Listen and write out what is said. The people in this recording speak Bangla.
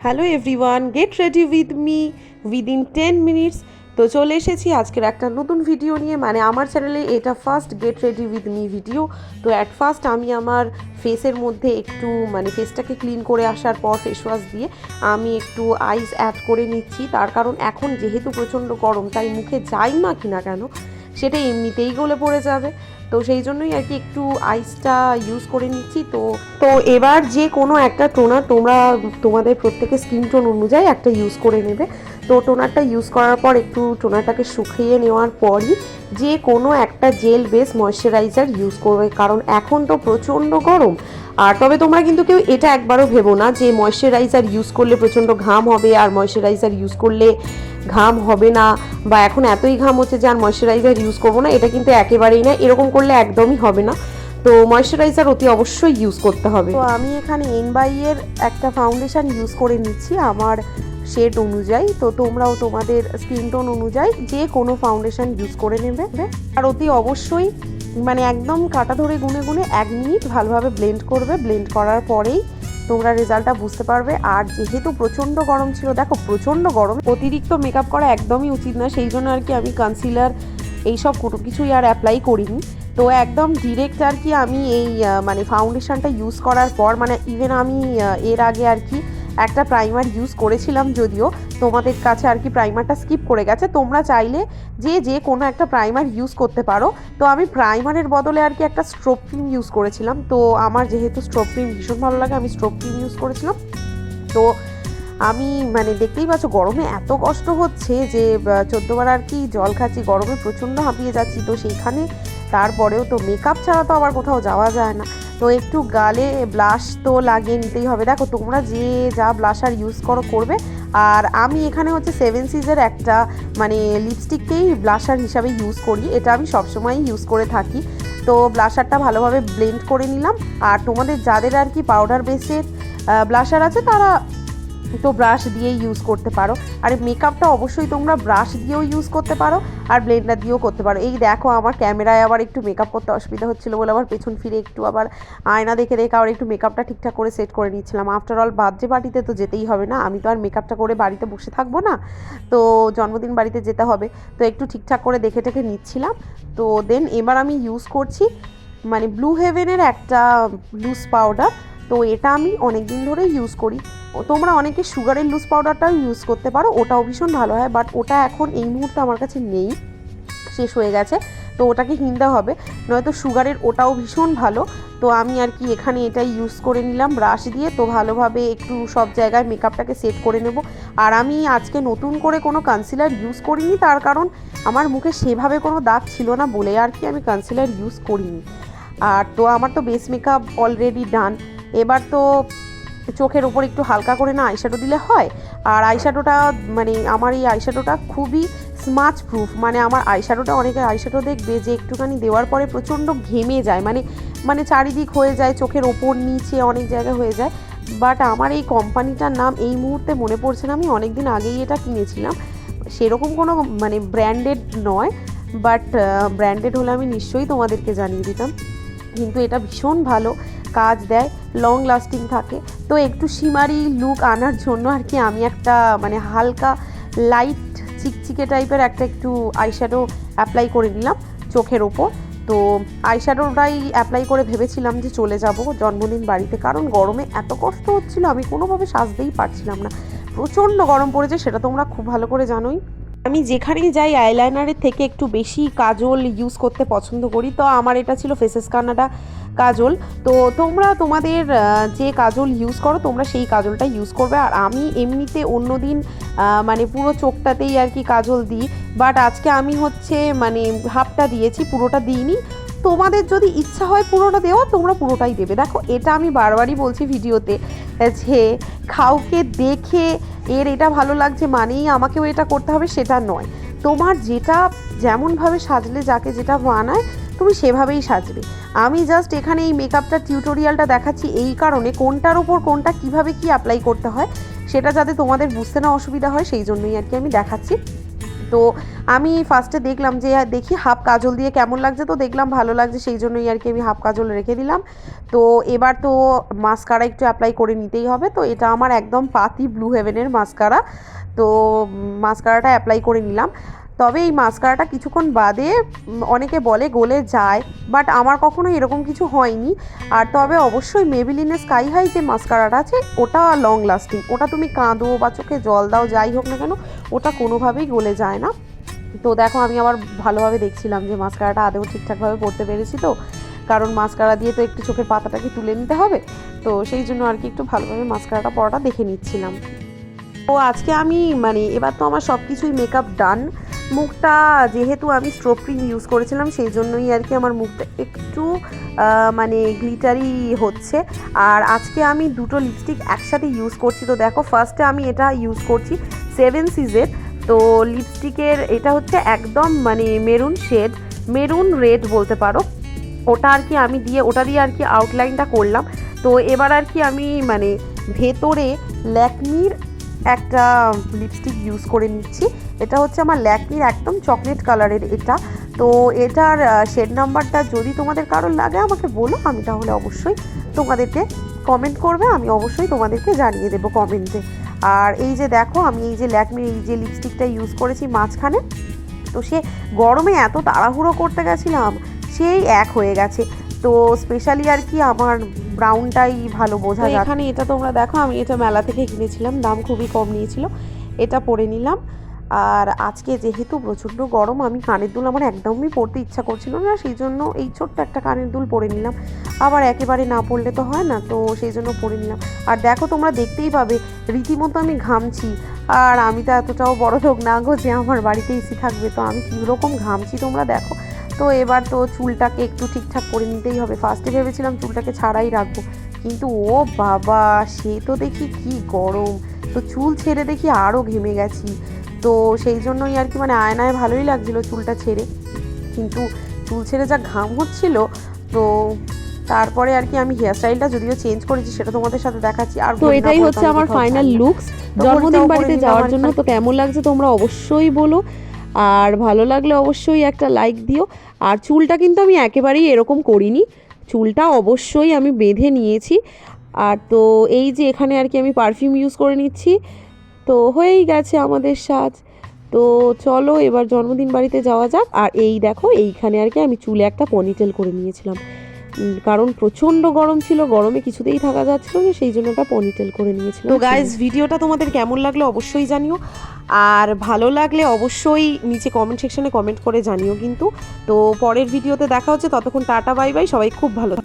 Hello everyone get ready with me within ten minutes তো চলে এসেছি আজকের একটা নতুন ভিডিও নিয়ে। মানে আমার চ্যানেলে এটা first get ready with me video তো অ্যাট ফার্স্ট আমি আমার ফেসের মধ্যে একটু মানে ফেসটাকে ক্লিন করে আসার পর ফেস ওয়াশ দিয়ে আমি একটু আইস অ্যাড করে নিচ্ছি। তার কারণ এখন যেহেতু প্রচণ্ড গরম, তাই মুখে যাই না কিনা কেন সেটা এমনিতেই গলে পড়ে যাবে। তো সেই জন্যই আর কি একটু আইসটা ইউজ করে নিচ্ছি। তো তো এবার যে কোনো একটা টোনার তোমরা, তোমাদের প্রত্যেকের স্কিন টোন অনুযায়ী একটা ইউজ করে নেবে। তো টোনারটা ইউজ করার পর একটু টোনারটাকে শুকিয়ে নেওয়ার পরই যে কোনো একটা জেল বেস ময়শ্চারাইজার ইউজ করবে। কারণ এখন তো প্রচণ্ড গরম। আর তবে তোমরা কিন্তু কেউ এটা একবারও ভেবো না যে ময়শ্চারাইজার ইউজ করলে প্রচণ্ড ঘাম হবে আর ময়শ্চারাইজার ইউজ করলে ঘাম হবে না বা এখন এতই ঘাম হচ্ছে যে আর ময়শ্চারাইজার ইউজ করব না, এটা কিন্তু একেবারেই না। এরকম করলে একদমই হবে না। তো ময়শ্চারাইজার অতি অবশ্যই ইউজ করতে হবে। তো আমি এখানে এনবাইয়ের একটা ফাউন্ডেশন ইউজ করে নিচ্ছি আমার শেড অনুযায়ী। তো তোমরাও তোমাদের স্কিন টোন অনুযায়ী যে কোনো ফাউন্ডেশন ইউজ করে নেবে। আর অতি অবশ্যই মানে একদম কাটা ধরে গুনে গুনে এক মিনিট ভালোভাবে ব্লেন্ড করবে। ব্লেন্ড করার পরেই তোমরা রেজাল্টটা বুঝতে পারবে। আর যেহেতু প্রচণ্ড গরম ছিল, দেখো প্রচণ্ড গরম, অতিরিক্ত মেকআপ করা একদমই উচিত না সেই জন্য আর কি আমি কনসিলার এইসব কোনো কিছুই আর অ্যাপ্লাই করিনি। তো একদম ডিরেক্ট আর কি আমি এই মানে ফাউন্ডেশনটা ইউজ করার পর মানে ইভেন আমি এর আগে আর কি একটা প্রাইমার ইউজ করেছিলাম যদিও, তোমাদের কাছে আর কি প্রাইমারটা স্কিপ করে গেছে। তোমরা চাইলে যে যে কোনো একটা প্রাইমার ইউজ করতে পারো। তো আমি প্রাইমারের বদলে আর কি একটা স্ট্রোপ ক্রিম ইউজ করেছিলাম। তো আমার যেহেতু স্ট্রোপ ক্রিম ভীষণ ভালো লাগে, আমি স্ট্রোপ ক্রিম ইউজ করেছিলাম। তো আমি মানে দেখতেই পাচ্ছ, গরমে এত কষ্ট হচ্ছে যে চোদ্দোবার আর কি জল খাচ্ছি, গরমে প্রচণ্ড হাঁপিয়ে যাচ্ছি। তো সেইখানে তারপরেও তো মেকআপ ছাড়া তো আবার কোথাও যাওয়া যায় না। তো একটু গালে ব্লাশ তো লাগিয়ে নিতেই হবে। দেখো, তোমরা যে যা ব্লাশার ইউজ করো, করবে। আর আমি এখানে হচ্ছে সেভেন সিজের একটা মানে লিপস্টিককেই ব্লাশার হিসাবে ইউজ করি। এটা আমি সবসময় ইউজ করে থাকি। তো ব্লাশারটা ভালোভাবে ব্লেন্ড করে নিলাম। আর তোমাদের যাদের আর কি পাউডার বেসের ব্লাশার আছে, তারা তো ব্রাশ দিয়ে ইউজ করতে পারো। আর মেকআপটা অবশ্যই তোমরা ব্রাশ দিয়েও ইউজ করতে পারো আর ব্লেন্ডার দিয়েও করতে পারো। এই দেখো আমার ক্যামেরায় আবার একটু মেকআপ করতে অসুবিধা হচ্ছিল বলে আবার পেছন ফিরে একটু আবার আয়না দেখে দেখে আবার একটু মেকআপটা ঠিকঠাক করে সেট করে নিচ্ছিলাম। আফটার অল বার্থডে পার্টিতে তো যেতেই হবে না। আমি তো আর মেকআপটা করে বাড়িতে বসে থাকব না। তো জন্মদিন বাড়িতে যেতে হবে। তো একটু ঠিকঠাক করে দেখে টেকে নিচ্ছিলাম। তো দেন এবার আমি ইউজ করছি মানে ব্লু হেভেনের একটা লুজ পাউডার তো এটা আমি অনেক দিন ধরে ইউজ করি। তোমরা অনেকে সুগারের লুজ পাউডারটাও ইউজ করতে পারো, ওটাও ভীষণ ভালো হয় বাট ওটা এখন এই মুহূর্তে আমার কাছে নেই, শেষ হয়ে গেছে, তো ওটাকে কিনতে হবে। নয়তো সুগারের ওটাও ভীষণ ভালো, তো আমি আর কি এখানে এটা ইউজ করে নিলাম ব্রাশ দিয়ে, তো ভালোভাবে একটু সব জায়গায় মেকআপটাকে সেট করে নেব। আর আমি আজকে নতুন করে কোনো কনসিলার ইউজ করিনি, তার কারণ আমার মুখে সেভাবে কোনো দাগ ছিল না বলে আর কি আমি কনসিলার ইউজ করিনি। আর তো আমার তো বেস মেকআপ অলরেডি ডান এবার তো চোখের ওপর একটু হালকা করে না আইশ্যাডো দিলে হয়। আর আইশ্যাডোটা মানে আমার এই আইশ্যাডোটা খুবই স্মাচ প্রুফ মানে আমার আইশ্যাডোটা অনেকের আইশ্যাডো দেখবে যে একটুখানি দেওয়ার পরে প্রচণ্ড ঘেমে যায় মানে মানে চারিদিক হয়ে যায়, চোখের ওপর, নিচে অনেক জায়গায় হয়ে যায়। বাট আমার এই কোম্পানিটার নাম এই মুহূর্তে মনে পড়ছে না, আমি অনেক দিন আগেই এটা কিনেছিলাম। সেরকম কোনো মানে ব্র্যান্ডেড নয় বাট ব্র্যান্ডেড হলে আমি নিশ্চয়ই তোমাদেরকে জানিয়ে দিতাম। কিন্তু এটা ভীষণ ভালো কাজ দেয় লং লাস্টিং থাকে। তো একটু সিমারি লুক আনার জন্য আর কি আমি একটা মানে হালকা লাইট চিকচিকে টাইপের একটা একটু আইশ্যাডো অ্যাপ্লাই করে নিলাম চোখের ওপর। তো আইশ্যাডোটাই অ্যাপ্লাই করে ভেবেছিলাম যে চলে যাব জন্মদিন বাড়িতে, কারণ গরমে এত কষ্ট হচ্ছিল আমি কোনোভাবে সাজতেই পারছিলাম না। প্রচণ্ড গরম পড়েছে, সেটা তোমরা খুব ভালো করে জানোই। আমি যেখানেই যাই আইলাইনারের থেকে একটু বেশি কাজল ইউজ করতে পছন্দ করি। তো আমার এটা ছিল ফেসেস কানাডা কাজল তো তোমরা তোমাদের যে কাজল ইউজ করো, তোমরা সেই কাজলটা ইউজ করবে। আর আমি এমনিতে অন্য দিন মানে পুরো চোখটাতেই আর কি কাজল দিই। বাট আজকে আমি হচ্ছে মানে হাফটা দিয়েছি, পুরোটা দিইনি। তোমাদের যদি ইচ্ছা হয় পুরোটা দেওয়া, তোমরা পুরোটাই দেবে। দেখো, এটা আমি বারবারই বলছি ভিডিওতে যে কাউকে দেখে এর এটা ভালো লাগছে মানেই আমাকেও এটা করতে হবে, সেটা নয়। তোমার যেটা যেমনভাবে সাজলে, যাকে যেটা মানায় তুমি সেভাবেই সাজবে। আমি জাস্ট এখানে এই মেকআপটা টিউটোরিয়ালটা দেখাচ্ছি এই কারণে, কোনটার ওপর কোনটা কীভাবে কি অ্যাপ্লাই করতে হয়, সেটা যাতে তোমাদের বুঝতে না অসুবিধা হয়, সেই জন্যই আর কি আমি দেখাচ্ছি। তো আমি ফার্স্টে দেখলাম যে দেখি হাফ কাজল দিয়ে কেমন লাগছে? তো দেখলাম ভালো লাগছে, সেই জন্যই আর কি আমি হাফ কাজল রেখে দিলাম। তো এবার তো মাস্কারা একটু অ্যাপ্লাই করে নিতেই হবে। তো এটা আমার একদম পাতি ব্লু হেভেনের মাস্কারা তো মাস্কারাটা অ্যাপ্লাই করে নিলাম। তবে এই মাস্কারাটা কিছুক্ষণ বাদে অনেকে বলে গলে যায় বাট আমার কখনো এরকম কিছু হয়নি। আর তবে অবশ্যই মেবিলিনের স্কাই হাই যে মাস্কারাটা আছে, ওটা লং লাস্টিং ওটা তুমি কাঁদো বা চোখে জল দাও, যাই হোক না কেন, ওটা কোনোভাবেই গলে যায় না। তো দেখো, আমি আবার ভালোভাবে দেখছিলাম যে মাস্কারাটা আদেও ঠিকঠাকভাবে পড়তে পেরেছি তো। কারণ মাস্কারা দিয়ে তো একটু চোখের পাতাটাকে তুলে নিতে হবে। তো সেই জন্য আর কি একটু ভালোভাবে মাস্কারাটা পড়াটা দেখে নিচ্ছিলাম। তো আজকে আমি মানে এবার তো আমার সব কিছুই মেকআপ ডান মুখটা যেহেতু আমি স্ট্রোপ ক্রিম ইউজ করেছিলাম, সেই জন্যই আর কি আমার মুখটা একটু মানে গ্লিটারি হচ্ছে। আর আজকে আমি দুটো লিপস্টিক একসাথে ইউজ করছি। তো দেখো ফার্স্টে আমি এটা ইউজ করছি সেভেন সিজের তো লিপস্টিকের এটা হচ্ছে একদম মানে মেরুন শেড মেরুন রেড বলতে পারো। ওটা আর কি আমি দিয়ে, ওটা দিয়ে আর কি আউটলাইনটা করলাম। তো এবার আর কি আমি মানে ভেতরে ল্যাকমির একটা লিপস্টিক ইউজ করে নিচ্ছি। এটা হচ্ছে আমার ল্যাকমির একদম চকলেট কালারের এটা। তো এটার শেড নাম্বারটা যদি তোমাদের কারোর লাগে আমাকে বলো, আমি তাহলে অবশ্যই তোমাদেরকে কমেন্ট করবে, আমি অবশ্যই তোমাদেরকে জানিয়ে দেবো কমেন্টে আর এই যে দেখো, আমি এই যে ল্যাকমির, এই যে লিপস্টিকটা ইউজ করেছি মাঝখানে, তো সে গরমে এত তাড়াহুড়ো করতে গেছিলাম, সেই এক হয়ে গেছে। তো স্পেশালি আর কি আমার ব্রাউনটাই ভালো বোঝা যায় এখানে এটা তোমরা দেখো আমি এটা মেলা থেকে কিনেছিলাম দাম খুবই কম নিয়েছিল এটা পরে নিলাম। আর আজকে যেহেতু প্রচণ্ড গরম আমি কানের দুল আমার একদমই পরতে ইচ্ছা করছিল না সেই জন্য এই ছোট্ট একটা কানের দুল পরে নিলাম। আবার একেবারে না পরলে তো হয় না তো সেই জন্য পরে নিলাম। আর দেখো তোমরা দেখতেই পাবে রীতিমতো আমি ঘামছি। আর আমি তো এতটাও বড় লোক না গো যে আমার বাড়িতে এসি থাকবে তো আমি কীরকম ঘামছি তোমরা দেখো। তো এবার তো চুলটাকে একটু ঠিকঠাক করে নিতেই হবে। ফার্স্টে ভেবেছিলাম চুলটাকে ছাড়াই রাখব। কিন্তু ও বাবা সে তো দেখি কি গরম। তো চুল ছেড়ে দেখি আরও ঘেমে গেছি। তো সেই জন্যই আর কি মানে আয়নায় ভালোই লাগছিল চুলটা ছেড়ে। কিন্তু চুল ছেড়ে যা ঘাম হচ্ছিল তো তারপরে আর কি আমি হেয়ারস্টাইলটা যদিও চেঞ্জ করেছি সেটা তোমাদের সাথে দেখাচ্ছি। আর তো এটাই হচ্ছে আমার ফাইনাল লুকস জন্মদিন বাড়িতে যাওয়ার জন্য তো কেমন লাগছে তোমরা অবশ্যই বলো। আর ভালো লাগলে অবশ্যই একটা লাইক দিও। আর চুলটা কিন্তু আমি একেবারেই এরকম করিনি। চুলটা অবশ্যই আমি বেঁধে নিয়েছি। আর তো এই যে এখানে আর কি আমি পারফিউম ইউজ করে নিচ্ছি। তো হয়েই গেছে আমাদের সাজ। তো চলো এবার জন্মদিন বাড়িতে যাওয়া যাক। আর এই দেখো, এইখানে আর কি আমি চুলে একটা পনিটেল করে নিয়েছিলাম। কারণ প্রচণ্ড গরম ছিল, গরমে কিছুতেই থাকা যাচ্ছিল সেই জন্য একটা পনিটেল করে নিয়েছিলাম। তো গাইজ ভিডিওটা তোমাদের কেমন লাগল অবশ্যই জানিও। আর ভালো লাগলে অবশ্যই নিচে কমেন্ট সেকশনে কমেন্ট করে জানিও কিন্তু তো পরের ভিডিওতে দেখা হচ্ছে, ততক্ষণ টাটা বাই বাই সবাই খুব ভালো।